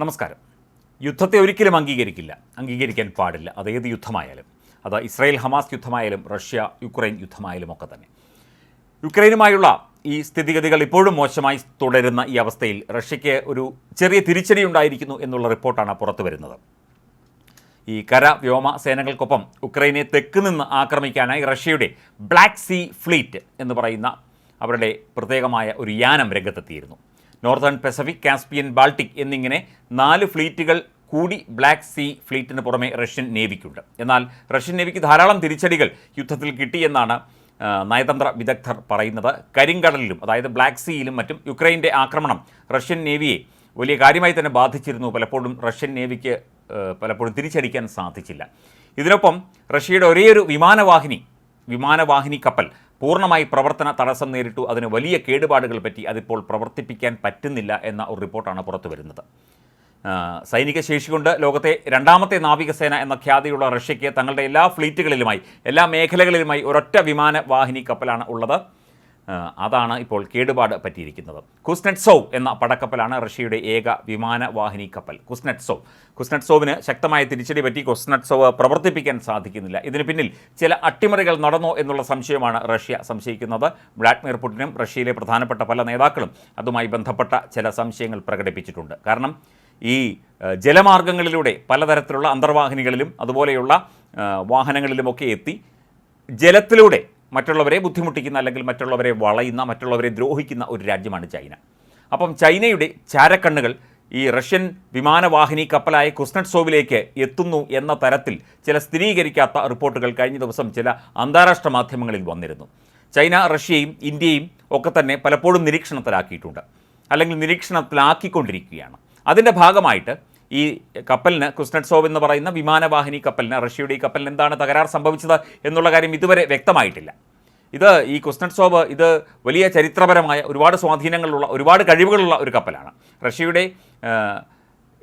നമസ്കാരം. യുദ്ധത്തെ ഒരിക്കലും അംഗീകരിക്കില്ല. അംഗീകരിക്കാൻ പാടില്ല. അത് ഏത് യുദ്ധമായാലും. അത് ഇസ്രായേൽ ഹമാസ് യുദ്ധമായാലും റഷ്യ യുക്രൈൻ യുദ്ധമായാലും ഒക്കെ തന്നെ. യുക്രൈനുമായുള്ള ഈ സ്ഥിതിഗതികൾ ഇപ്പോഴും മോശമായി തുടരുന്ന ഈ അവസ്ഥയിൽ റഷ്യയ്ക്ക് ഒരു ചെറിയ തിരിച്ചടി ഉണ്ടായിരിക്കുന്നു എന്നുള്ള റിപ്പോർട്ടാണ് പുറത്തു വരുന്നത്. ഈ കര വ്യോമ സേനകൾക്കൊപ്പം ഉക്രൈനെ തെക്ക് നിന്ന് ആക്രമിക്കാനായി റഷ്യയുടെ ബ്ലാക്ക് സീ ഫ്ലീറ്റ് എന്ന് പറയുന്ന അവരുടെ പ്രത്യേകമായ ഒരു യാനം രംഗത്തെത്തിയിരുന്നു. നോർത്തേൺ പസഫിക് കാസ്പിയൻ ബാൾട്ടിക് എന്നിങ്ങനെ നാല് ഫ്ലീറ്റുകൾ കൂടി ബ്ലാക്ക് സീ ഫ്ലീറ്റിന് പുറമെ റഷ്യൻ നേവിക്കുണ്ട്. എന്നാൽ റഷ്യൻ നേവിക്ക് ധാരാളം തിരിച്ചടികൾ യുദ്ധത്തിൽ കിട്ടിയെന്നാണ് നയതന്ത്ര വിദഗ്ധർ പറയുന്നത്. കരിങ്കടലിലും അതായത് ബ്ലാക്ക് സീയിലും മറ്റും യുക്രൈന്റെ ആക്രമണം റഷ്യൻ നേവിയെ വലിയ കാര്യമായി തന്നെ ബാധിച്ചിരുന്നു. പലപ്പോഴും റഷ്യൻ നേവിക്ക് പലപ്പോഴും തിരിച്ചടിക്കാൻ സാധിച്ചില്ല. ഇതിനൊപ്പം റഷ്യയുടെ ഒരേയൊരു വിമാനവാഹിനി വിമാനവാഹിനി കപ്പൽ പൂർണമായി പ്രവർത്തന തടസ്സം നേരിട്ടു. അതിന് വലിയ കേടുപാടുകൾ പറ്റി അതിപ്പോൾ പ്രവർത്തിപ്പിക്കാൻ പറ്റുന്നില്ല എന്ന ഒരു റിപ്പോർട്ടാണ് പുറത്തു വരുന്നത്. സൈനിക ശേഷി കൊണ്ട് ലോകത്തെ രണ്ടാമത്തെ നാവികസേന എന്ന ഖ്യാതിയുള്ള റഷ്യയ്ക്ക് തങ്ങളുടെ എല്ലാ ഫ്ലീറ്റുകളിലുമായി എല്ലാ മേഖലകളിലുമായി ഒരൊറ്റ വിമാന വാഹിനി കപ്പലാണ് ഉള്ളത്. അതാണ് ഇപ്പോൾ കേടുപാട് പറ്റിയിരിക്കുന്നത്. കുസ്നെറ്റ്സോവ് എന്ന പടക്കപ്പലാണ് റഷ്യയുടെ ഏക വിമാനവാഹിനി കപ്പൽ. കുസ്നെറ്റ്സോവ്. കുസ്നെറ്റ്സോവിന് ശക്തമായ തിരിച്ചടി പറ്റി കുസ്നെറ്റ്സോവ് പ്രവർത്തിപ്പിക്കാൻ സാധിക്കുന്നില്ല. ഇതിന് പിന്നിൽ ചില അട്ടിമറികൾ നടന്നോ എന്നുള്ള സംശയമാണ് റഷ്യ സംശയിക്കുന്നത്. വ്ളാഡിമിർ പുടിനും റഷ്യയിലെ പ്രധാനപ്പെട്ട പല നേതാക്കളും അതുമായി ബന്ധപ്പെട്ട ചില സംശയങ്ങൾ പ്രകടിപ്പിച്ചിട്ടുണ്ട്. കാരണം ഈ ജലമാർഗങ്ങളിലൂടെ പലതരത്തിലുള്ള അന്തർവാഹിനികളിലും അതുപോലെയുള്ള വാഹനങ്ങളിലുമൊക്കെ എത്തി ജലത്തിലൂടെ മറ്റുള്ളവരെ ബുദ്ധിമുട്ടിക്കുന്ന അല്ലെങ്കിൽ മറ്റുള്ളവരെ വളയുന്ന മറ്റുള്ളവരെ ദ്രോഹിക്കുന്ന ഒരു രാജ്യമാണ് ചൈന. അപ്പം ചൈനയുടെ ചാരക്കണ്ണുകൾ ഈ റഷ്യൻ വിമാനവാഹിനി കപ്പലായ കുസ്നറ്റ്സോവിലേക്ക് എത്തുന്നു എന്ന തരത്തിൽ ചില സ്ഥിരീകരിക്കാത്ത റിപ്പോർട്ടുകൾ കഴിഞ്ഞ ദിവസം ചില അന്താരാഷ്ട്ര മാധ്യമങ്ങളിൽ വന്നിരുന്നു. ചൈന റഷ്യയും ഇന്ത്യയും ഒക്കെ തന്നെ പലപ്പോഴും നിരീക്ഷണത്തിലാക്കിയിട്ടുണ്ട്. അല്ലെങ്കിൽ നിരീക്ഷണത്തിലാക്കിക്കൊണ്ടിരിക്കുകയാണ്. അതിന്റെ ഭാഗമായിട്ട് ഈ കപ്പലിന് കുസ്നറ്റ്സോവ് എന്ന് പറയുന്ന വിമാനവാഹിനി കപ്പലിന് റഷ്യയുടെ ഈ കപ്പലിന് എന്താണ് തകരാർ സംഭവിച്ചത് എന്നുള്ള കാര്യം ഇതുവരെ വ്യക്തമായിട്ടില്ല. ഇത് ഈ കുസ്നറ്റ്സോവ് ഇത് വലിയ ചരിത്രപരമായ ഒരുപാട് സ്വാധീനങ്ങളുള്ള ഒരുപാട് കഴിവുകളുള്ള ഒരു കപ്പലാണ്. റഷ്യയുടെ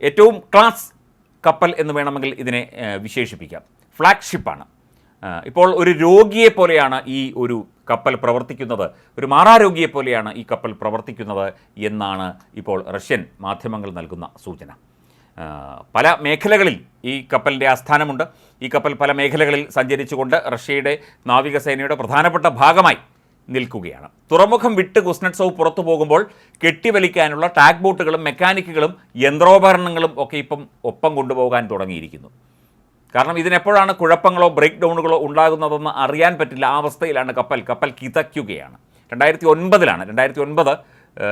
ഏറ്റവും ക്ലാസ് കപ്പൽ എന്ന് വേണമെങ്കിൽ ഇതിനെ വിശേഷിപ്പിക്കാം. ഫ്ലാഗ്ഷിപ്പാണ് ഇപ്പോൾ ഒരു രോഗിയെ പോലെയാണ് ഈ ഒരു കപ്പൽ പ്രവർത്തിക്കുന്നത്. ഒരു മാറാരോഗിയെ പോലെയാണ് ഈ കപ്പൽ പ്രവർത്തിക്കുന്നത് എന്നാണ് ഇപ്പോൾ റഷ്യൻ മാധ്യമങ്ങൾ നൽകുന്ന സൂചന. പല മേഖലകളിൽ ഈ കപ്പലിന്റെ ആസ്ഥാനമുണ്ട്. ഈ കപ്പൽ പല മേഖലകളിൽ സഞ്ചരിച്ചുകൊണ്ട് റഷ്യയുടെ നാവികസേനയുടെ പ്രധാനപ്പെട്ട ഭാഗമായി നിൽക്കുകയാണ്. തുറമുഖം വിട്ട് കുസ്നറ്റ്സോവ് പുറത്തു പോകുമ്പോൾ കെട്ടിവലിക്കാനുള്ള ടാഗ് ബോട്ടുകളും മെക്കാനിക്കുകളും യന്ത്രോപകരണങ്ങളും ഒക്കെ ഇപ്പം ഒപ്പം കൊണ്ടുപോകാൻ തുടങ്ങിയിരിക്കുന്നു. കാരണം ഇതിനെപ്പോഴാണ് കുഴപ്പങ്ങളോ ബ്രേക്ക് ഡൗണുകളോ ഉണ്ടാകുന്നതെന്ന് അറിയാൻ പറ്റില്ല ആ അവസ്ഥയിലാണ് കപ്പൽ. കപ്പൽ കിതയ്ക്കുകയാണ്. രണ്ടായിരത്തി ഒൻപതിലാണ്. രണ്ടായിരത്തി ഒൻപത്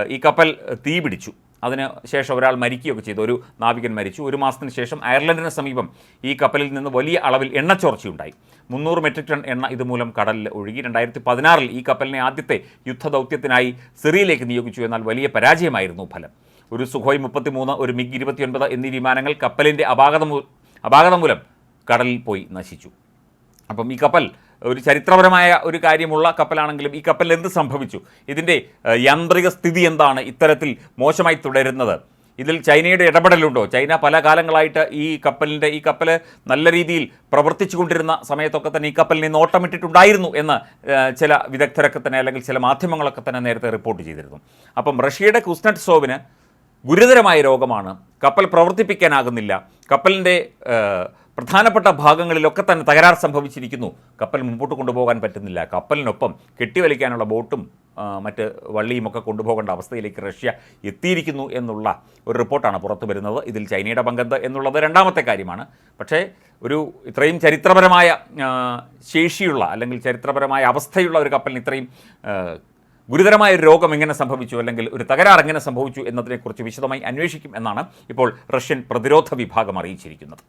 ഈ കപ്പൽ തീപിടിച്ചു. അതിന് ശേഷം ഒരാൾ മരിക്കുകയൊക്കെ ചെയ്തു. ഒരു നാവികൻ മരിച്ചു. ഒരു മാസത്തിന് ശേഷം അയർലൻഡിന് സമീപം ഈ കപ്പലിൽ നിന്ന് വലിയ അളവിൽ എണ്ണ ചോർച്ചയുണ്ടായി മുന്നൂറ് മെട്രിക് ടൺ എണ്ണ ഇതുമൂലം കടലിൽ ഒഴുകി. രണ്ടായിരത്തി പതിനാറിൽ ഈ കപ്പലിനെ ആദ്യത്തെ യുദ്ധദൗത്യത്തിനായി സിറിയയിലേക്ക് നിയോഗിച്ചു. എന്നാൽ വലിയ പരാജയമായിരുന്നു ഫലം. ഒരു സുഖോയ് മുപ്പത്തിമൂന്ന് ഒരു മിഗ് ഇരുപത്തിയൊൻപത് എന്നീ വിമാനങ്ങൾ കപ്പലിന്റെ അപാകത അപാകത മൂലം കടലിൽ പോയി നശിച്ചു. അപ്പം ഈ കപ്പൽ ഒരു ചരിത്രപരമായ ഒരു കാര്യമുള്ള കപ്പലാണെങ്കിലും ഈ കപ്പലിൽ എന്ത് സംഭവിച്ചു? ഇതിന്റെ യാന്ത്രിക സ്ഥിതി എന്താണ്? ഇത്തരത്തിൽ മോശമായി തുടരുന്നത്. ഇതിൽ ചൈനയുടെ ഇടപെടലുണ്ടോ? ചൈന പല കാലങ്ങളായിട്ട് ഈ കപ്പലിന്റെ ഈ കപ്പൽ നല്ല രീതിയിൽ പ്രവർത്തിച്ചു കൊണ്ടിരുന്ന സമയത്തൊക്കെ തന്നെ ഈ കപ്പലിനെ നോട്ടമിട്ടിട്ടുണ്ടായിരുന്നു എന്ന് ചില വിദഗ്ധരൊക്കെ തന്നെ അല്ലെങ്കിൽ ചില മാധ്യമങ്ങളൊക്കെ തന്നെ നേരത്തെ റിപ്പോർട്ട് ചെയ്തിരുന്നു. അപ്പം റഷ്യയുടെ കുസ്നറ്റ് സോവിന് ഗുരുതരമായ രോഗമാണ്. കപ്പൽ പ്രവർത്തിപ്പിക്കാനാകുന്നില്ല. കപ്പലിന്റെ പ്രധാനപ്പെട്ട ഭാഗങ്ങളിലൊക്കെ തന്നെ തകരാർ സംഭവിച്ചിരിക്കുന്നു. കപ്പൽ മുമ്പോട്ട് കൊണ്ടുപോകാൻ പറ്റുന്നില്ല. കപ്പലിനൊപ്പം കെട്ടിവലിക്കാനുള്ള ബോട്ടും മറ്റ് വള്ളിയും ഒക്കെ കൊണ്ടുപോകേണ്ട അവസ്ഥയിലേക്ക് റഷ്യ എത്തിയിരിക്കുന്നു എന്നുള്ള ഒരു റിപ്പോർട്ടാണ് പുറത്തു വരുന്നത്. ഇതിൽ ചൈനയുടെ പങ്കെന്ത് എന്നുള്ളത് രണ്ടാമത്തെ കാര്യമാണ്. പക്ഷേ ഒരു ഇത്രയും ചരിത്രപരമായ ശേഷിയുള്ള അല്ലെങ്കിൽ ചരിത്രപരമായ അവസ്ഥയുള്ള ഒരു കപ്പലിന് ഇത്രയും ഗുരുതരമായ ഒരു രോഗം എങ്ങനെ സംഭവിച്ചു അല്ലെങ്കിൽ ഒരു തകരാർ എങ്ങനെ സംഭവിച്ചു എന്നതിനെക്കുറിച്ച് വിശദമായി അന്വേഷിക്കും എന്നാണ് ഇപ്പോൾ റഷ്യൻ പ്രതിരോധ വിഭാഗം അറിയിച്ചിരിക്കുന്നത്.